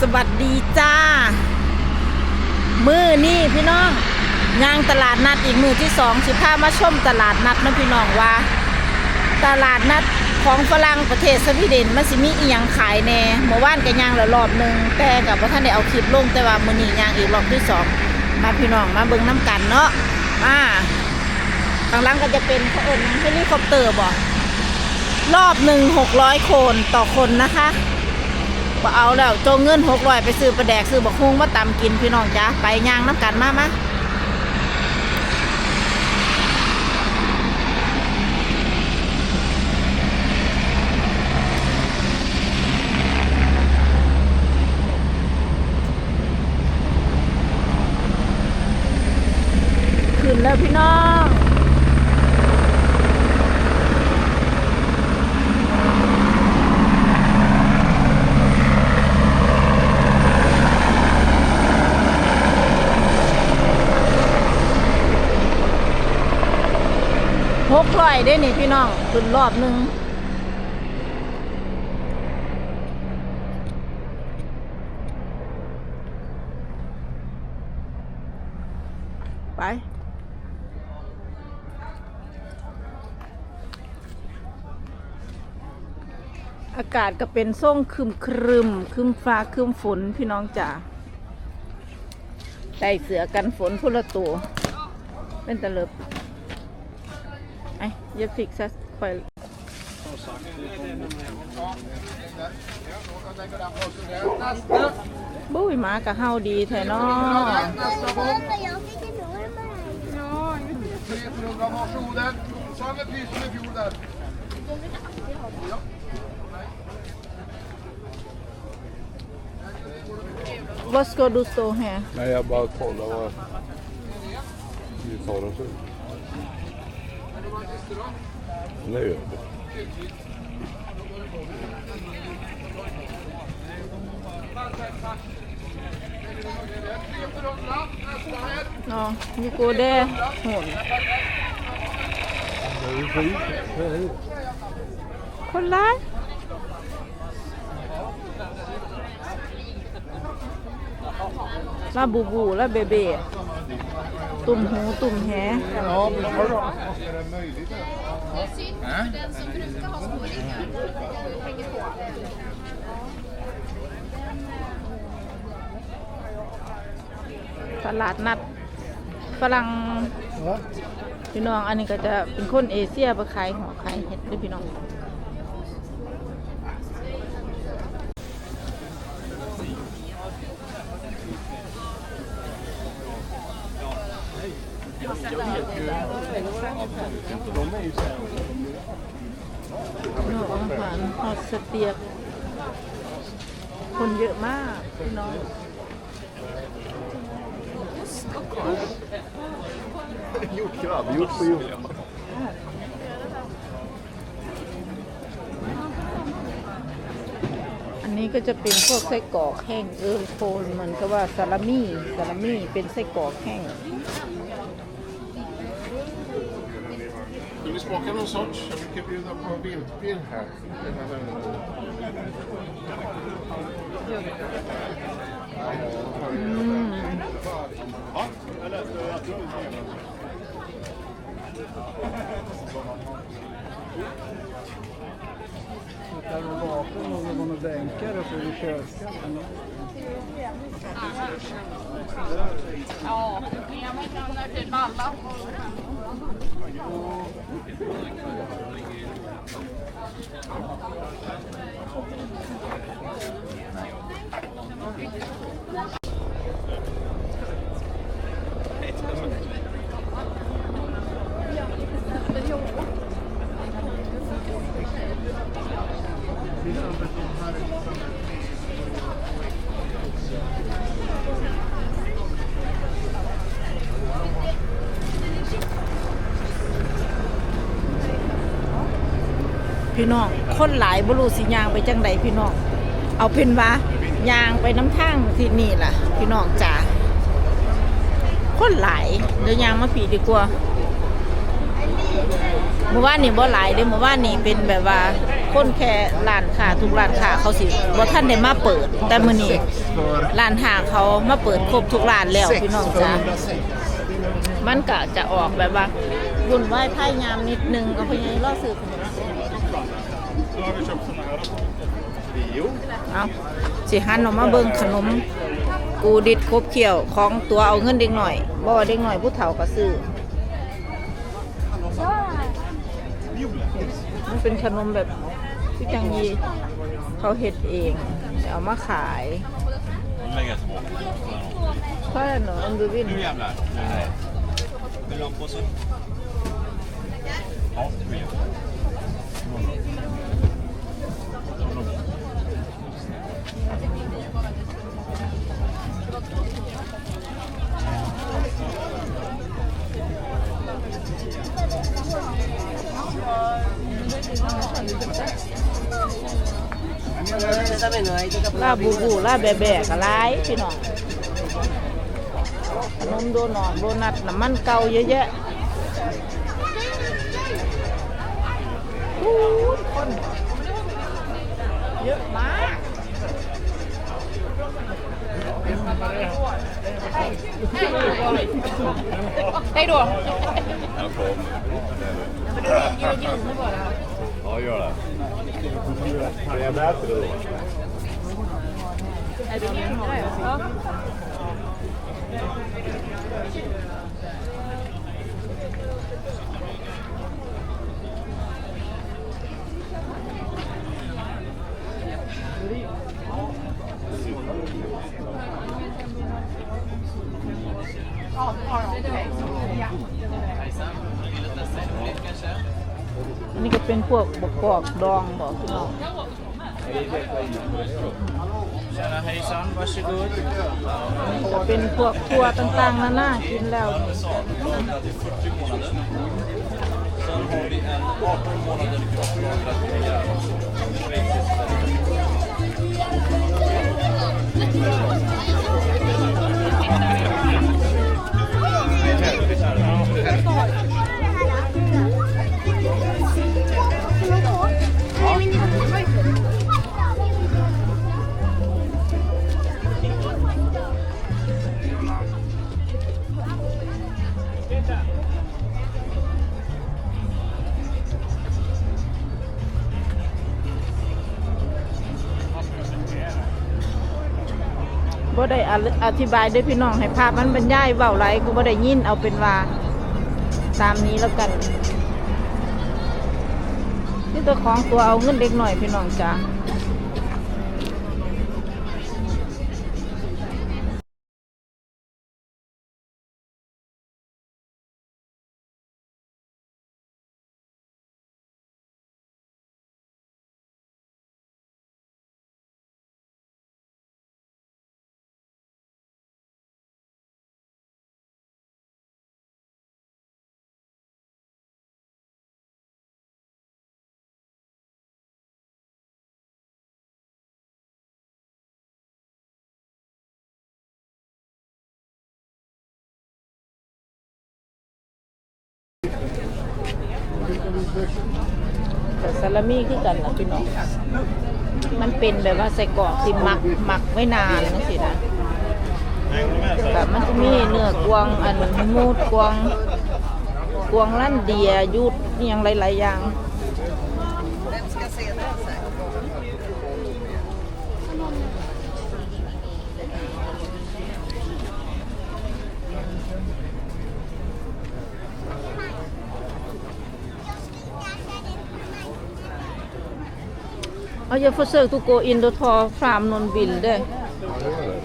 สวัสดีจ้า มือนี่พี่น้องย่างตลาดนัดอีกมือที่สองสิพามาชมตลาดนัดนะพี่น้องว่า ตลาดนัดของฝรั่งประเทศสวีเดนมันสิมีอีหยังขายแน่เมื่อวานก็ย่างล้วรอบหนึ่งแต่กับว่าท่านได้เอาคลิปลงแต่ว่ามือนี้ย่างอีกรอบที่สองมาพี่น้องมาเบิ่งน้ำกันเนาะมาข้างล่างก็จะเป็นเขาเอิญเฮลิคอปเตอร์บ่รอบหนึ่งหกร้อยคนต่อคนนะคะ บ่เอาแล้วโจงเงินหกร้อยไปซื้อปลาแดกซื้อบักฮุงมาตำกินพี่น้องจ้าไปย่างน้ำกันมามาขึ้นแล้วพี่น้อง หกร้ อยได้นี่พี่น้องขึ้นรอบหนึ่งไปอากาศก็เป็นส่งครึมครึมครึมฟ้าครึมฝนพี่น้องจ๋าได้เสือกันฝนพุละตัวเป็นตะเลิบ Jag fixar själv. Búi mà cả hao đi thế nó. Vad ska du stå här? Nej, jag bara kollar vad gitarren ser ut. Ne yok? Ja, nu går det hon. Kolla! La Bobo, la BB. ตุ่มหูตุ่มแห Ja, men har du Är det möjligt? ตลาดนัดฝรั่ง Ja. พี่น้องอันนี้ก็จะเป็นคนเอเชียไปขายหอขายเห็ดด้วยพี่น้อง นออาหารฮอตสเตียกคนเยอะมากพี่น้อง Gjort krabb, gjort på gjort. อันนี้ก็จะเป็นพวกไส้กรอกแห้งเออโคนมันก็ว่าซาลามี่ซาลามี่เป็นไส้กรอกแห้ง smaka någon sorts? Jag brukar bjuda på viltbil här. Mm. Sitter de bakom någon och bänkar uppe vid köksskatten? Ja, men problemet typ alla Thank you. พี่น้อง คนหลายบรูสิยางไปจังใดพี่น้อง เอาเป็นว่ายางไปน้ำทางที่นี่ล่ะ พี่น้องจ๋าคนหลายเดี๋ยวยางมาผีดีกว่าเมื่อวานนี่บ่หลายเด้เมื่อวานนี่เป็นแบบว่าคนแค่ร้านค้าทุกร้านค้าเขาสิบ่ทันได้มาเปิด แต่มื้อนี้ร้านห้างเขามาเปิดครบทุกร้านแล้วพี่น้องจ้ามันก็จะออกแบบว่าวุ่นวายพายามนิดนึงเอาไปยังรอซื้อขนม เอาสิหันออกมาเบิ่งขนม กูดิดครบเขียวของตัวเอาเงินเด็กหน่อยบ่เด็กหน่อยผู้เฒ่าก็ซื้อมันเป็นขนมแบบที่จังยีเขาเฮ็ดเองเอามาขาย Lägga små. เพราะอะไรเนอะอันดูวิน ลาบูบูลาแบะแบะกะไรพี่น้องขนมโดนอนโดนัทน้ำมันเก่าเยอะแยะอู้คนเยอะมากได้ดวง Jag kommer. Ja, gör det. Är jag med till det då? อันนี้ก็เป็นพวกบกกอกดองบอกพี่น้อง จะเป็นพวกทัวต่างๆนานากินแล้ว ได้อธิบายด้วยพี่น้องให้ภาพมันบรรยายเบาไรก็บ่ได้ยินเอาเป็นว่าตามนี้แล้วกันนี่ตัวของตัวเอาเงินเล็กหน่อยพี่น้องจ้า แต่ซาลามี่คือกันล่ะพี่น้อง มันเป็นแบบว่าใส่กรอกที่หมักหมักไว้นานนะสินะแบบมันจะมีเนื้อกวางอันมูดกวางกวางลั่นเดียยุดอหยังหลายๆอย่าง Ja, jag försökte gå in och ta fram någon bild. Ja, det gör det.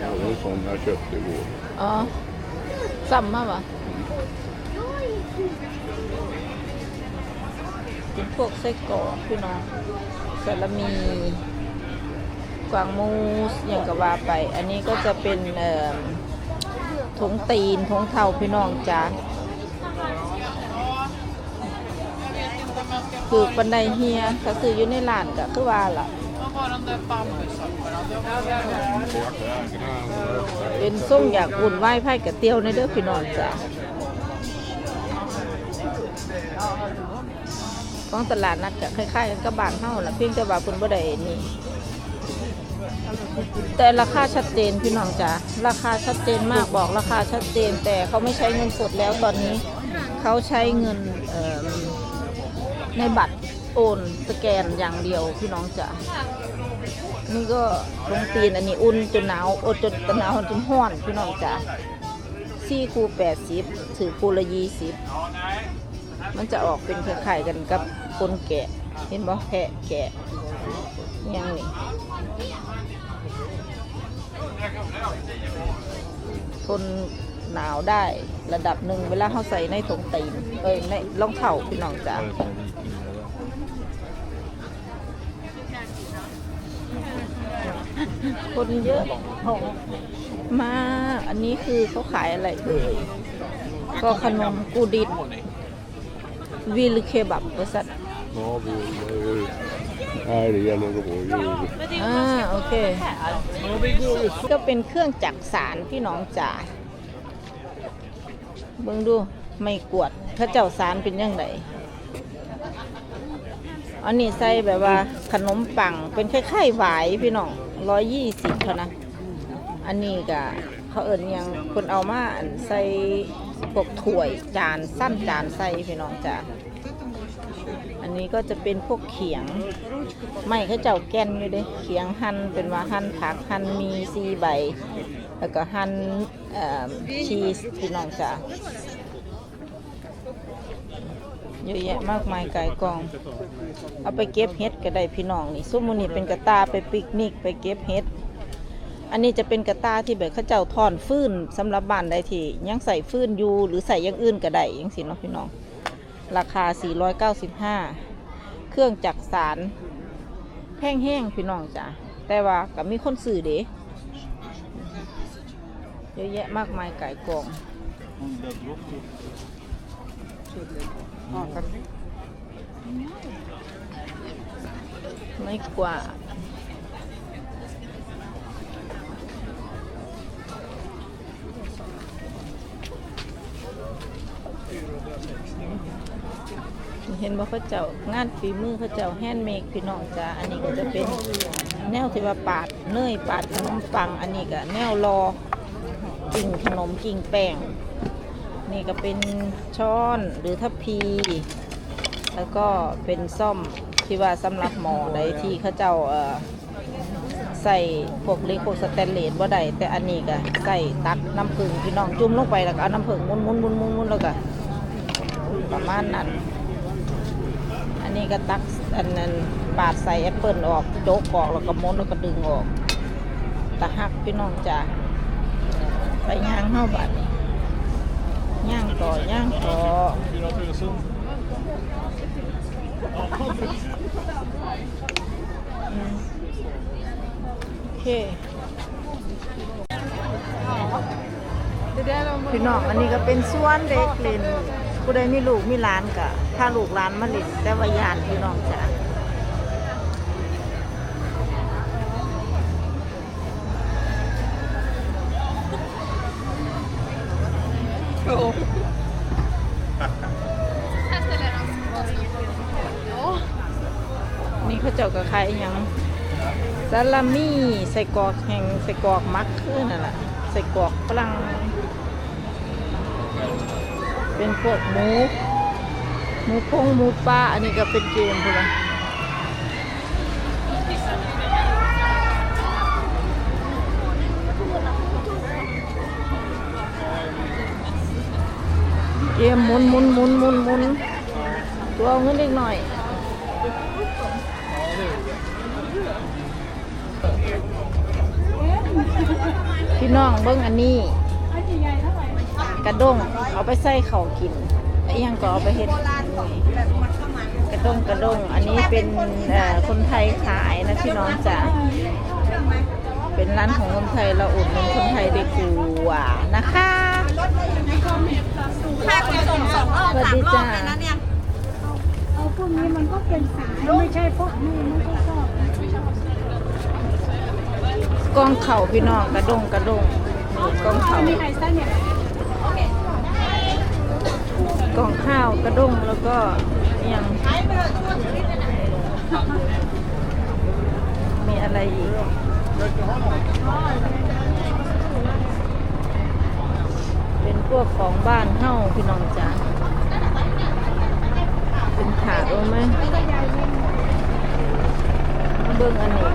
Ja, det var en sån jag köpte igår. Ja. Samma va? เป็นพวกไส้กรอกพี่น้องสาลามี กวางมูสอย่างกับว่าไป อันนี้ก็จะเป็นเอ่อถุงตีนถุงเทาพี่น้องจ้าคือปันไดเฮียก็คืออยู่ในร้านก็คือว่าล่ะเป็นส่งอยากอุ่นไหว้ไพ่กับเตี้ยวในเด้อพี่น้องจ้ะของตลาดนัดจะคล้ายๆกันกับบ้านเฮาล่ะเพียงแต่ว่าเพิ่นบ่ได้นี่ แต่ราคาชัดเจนพี่น้องจ้ะราคาชัดเจนมากบอกราคาชัดเจน แต่เขาไม่ใช้เงินสดแล้วตอนนี้ เขาใช้เงินในบัตรโอนสแกนอย่างเดียวพี่น้องจ้ะนี่ก็ลงตีนอันนี้อุ่นจนหนาวอดจนหนาวจนห้อนพี่น้องจ้ะซี่คูแปดสิบถือคูละยี่สิบมันจะออกเป็นคล้ายๆกันกับคนแกะ เห็นบ่แพะแกะยังนี่ ทนหนาวได้ระดับหนึ่งเวลาเขาใส่ในถุงตีนเอ้ยในรองเท้าพี่น้องจ้าคนเยอะมากอันนี้คือเขาขายอะไรเอ่ยก็ขนมกูดิดวิลเคบับบริษัท อ่าโอเค ก็เป็นเครื่องจักสารพี่น้องจ๋าเบิ่งดูไม่กวดพระเจ้าสารเป็นยังไงอันนี้ใส่แบบว่าขนมปังเป็นคล้ายๆหวายพี่น้องร้อยยี่สิบเท่านะ อันนี้ก็เขาเอิญยังคนเอามาใส่พวกถ้วยจานสั้นจานใส่พี่น้องจ๋า นี้ก็จะเป็นพวกเขียง ไม่เขาเจ้าแก่นอยู่เด้เขียงหั่นเป็นว่าหั่นผักหั่นมีซีใบ แล้วก็หั่นชีสพี่น้องจ้ะเยอะแยะมากมายไก่กอง เอาไปเก็บเห็ดก็ได้พี่น้องนี่ซุ้มอนี่เป็นกระตาไปปิกนิกไปเก็บเห็ด อันนี้จะเป็นกระตาที่แบบเขาเจ้าทอนฟื้นสำหรับบ้านใดที่ยังใส่ฟื้นอยู่หรือใส่ย่างอื่นก็ได้ยังสิเนาะพี่น้อง ราคา 495 เครื่องจักสารแห้งแห้งพี่น้องจ้ะแต่ว่าก็มีคนซื้อเด้เยอะแยะมากมายไก่กองไม่กว่าด เห็นว่าเขาเจ้างานฝีมือเขาเจ้าแฮนด์เมดพี่น้องจ้ะอันนี้ก็จะเป็นแนวที่ว่าปาดเนยปาดขนมปัง อันนี้ก็แนวรอกิ่งขนมกิ่งแป้งนี่ก็เป็นช้อนหรือทัพพี แล้วก็เป็นซ่อมที่ว่าสำหรับหมอใดที่เขาเจ้าเอ่อใส่พวกเล็กพวกสแตนเลสว่าใดแต่อันนี้ก็ใส่ตักน้ำผึ้งพี่น้องจุ่มลงไปแล้วก็เอาน้ำผึ้งมุนมุนมุนมุนมุนแล้วก็ประมาณนั้น นี้ก็ตักอันนั้นปาดใส่แอปเปิลออกโจกออกแล้วก็ม้วนแล้วก็ดึงออกตะหักพี่น้องจ้าไปย่างเข้าบัดนี้ย่างต่อย่างต่อโอเคพี่น้องอันนี้ก็เป็นสวนเด็กเล่นผู้ใดมีลูกมีหลานก็ ถ้าลูกหลานมาเล่นแต่ว่ายานพี่น้องจ้ะนี่เขาเจ้าก็ขายอหยังซาลามี่ใส่กรอกแห่งใส่กรอกมักคือนั่นแหละใส่กรอกฝรั่งเป็นพวกหมู หมูพงหมูปลาอันนี้ก็เป็นเกมใช่ไหมเกมหมุนหมุนหมุนหมุนหมุนตัวเงินเล็กหน่อยพี่น้องเบิ้งอันนี้ กระด้งเอาไปใส่เข่ากินไอ้ยังก็เอาไปเฮ็ด กระด้งกระด้งอันนี้เป็นเอ่อคนไทยขายนะพี่น้องจ๋าเป็นร้านของคนไทยเราอุดหนุนคนไทยดีกว่านะคะค่าขนส่งสองรอบสวัสสามดีรอบจ้าเลยนะเนี่ยเอาพวกนี้มันก็เป็นสายไม่ใช่พวกนี้มันก็ชอบกองเข่าพี่น้องกระดงกระดงกองเข่า กองข้าวกระด้งแล้วก็ยังมีอะไรอีกเป็นพวกของบ้านเฮ้าพี่น้องจ๋าเป็นถาดรู้ไหมมาเบิ่งอันนี้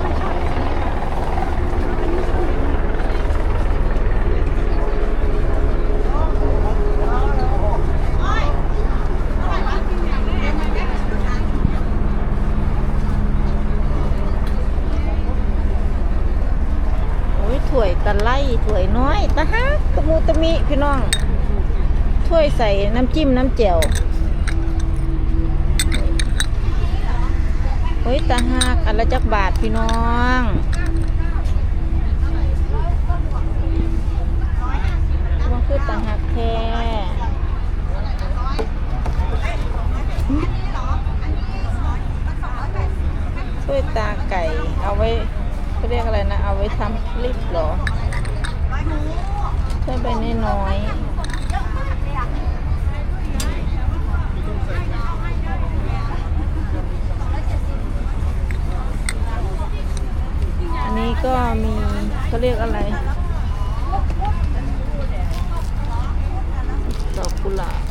โอ้ยถ้วยตะไล ถ้วยน้อยตะฮักตะมูตะมิพี่น้องถ้วยใส่น้ำจิ้มน้ำแจ่วโอ้ยตะฮักอันละจักบาทพี่น้องว่าคือตะฮักแท้ถ้วยตาไก่เอาไว้เขาเรียกอะไรนะ เอาไว้ทำคลิปเหรอ ถ้วยใบน้อยๆอันนี้ก็มีเขาเรียกอะไร ดอกกุหลาบ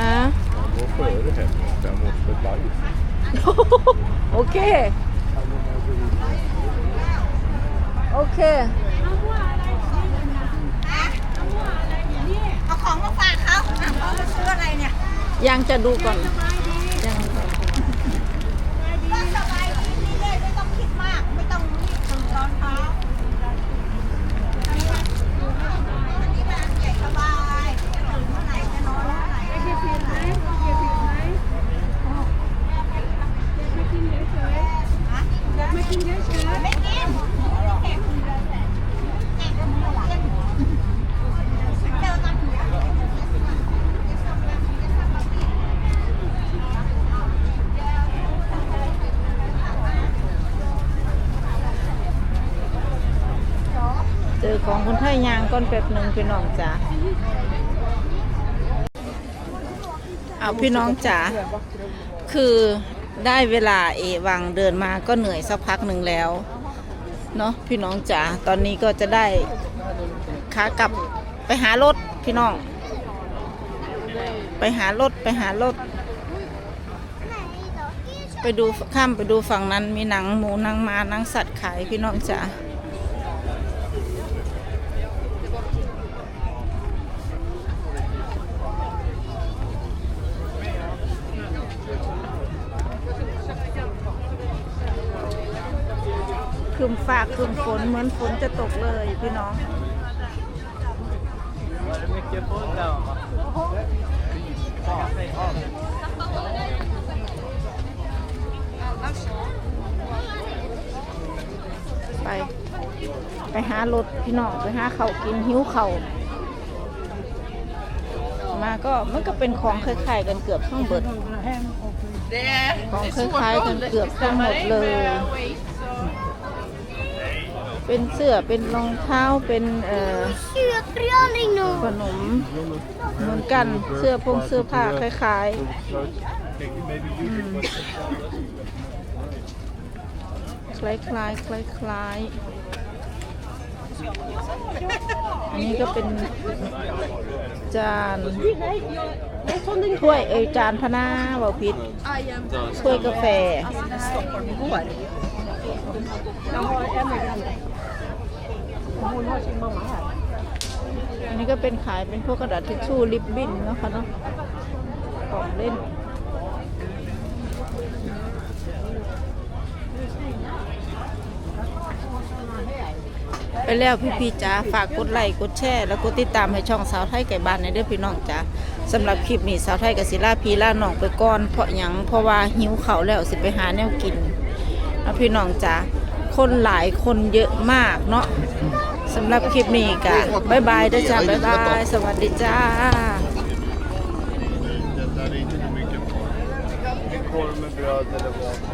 ฮะ โอเค โอเค เอาของมาฝากเขาถามเขาจะซื้ออะไรเนี่ย ยังจะดูก่อน ยัง ก็สบายดีเรื่อยๆไม่ต้องคิดมาก ไม่ต้องรีบตื่นตอนเช้าอันนี้มันใหญ่สบายตื่นเมื่อไหร่จะนอนเมื่อไหร่ไม่คิดผิดไหมไม่คิดผิดไหมไม่กินเฉยๆไม่กินเฉยๆไม่กินเจอกัน เจอของคนไทยยาง ก้นแป๊บหนึ่งพี่น้องจ๋าเอาพี่น้องจ๋าคือได้เวลาเอวังเดินมาก็เหนื่อยสักพักหนึ่งแล้วเนาะพี่น้องจ๋าตอนนี้ก็จะได้ขากลับไปหารถพี่น้อง ไปหารถไปหารถ ไปดูข้ามไปดูฝั่งนั้นมีหนังหมูหนังมาหนังสัตว์ขายพี่น้องจ๋า มฟ้าครึมฝนเหมือนฝนจะตกเลยพี่น้อง Var det mycket folk där va? Ja, nej, ja. ไป ไปหารถพี่น้องไปหาเขาวกินหิวเขาวมาก็มันก็เป็นของคล้ายๆกันเกือบทั้งเบิด Det är, Kom, det är för svårt färgen att กือบทั้งหมดเลย med weight, så เป็นเสื้อเป็นรองเท้าเป็นเอ่อ Kyrkjärning ขนมเหมือนกันเสื้อพงเสื้อผ้าคล้ายๆอืมคล้ายคล้ายคล้ายคล้ายๆอันนี้ก็เป็นจานถ้วยเอยจานพนาเบาพิษถ้วยกาแฟ อันนี้ก็เป็นขายเป็นพวกกระดาษทิชชู่ลิปบิ้นเนาะคะเนาะของเล่นไปแล้วพี่พี่ๆจ๋าฝากกดไลค์กดแชร์แล้วกดติดตามให้ช่องสาวไทยไก่บ้านในเด้อพี่น้องจ๋าสำหรับคลิปนี้สาวไทยกับศิลาพีล่าน้องไปก่อนเพราะหยังเพราะว่าหิวเขาแล้วสิไปหาแนวกินแล้วพี่น้องจ๋าคนหลายคนเยอะมากเนาะ สำหรับคลิปนี้กันบ๊ายบายด้วยจ้าบ๊ายบาย สวัสดีจ้า korv med bröd eller.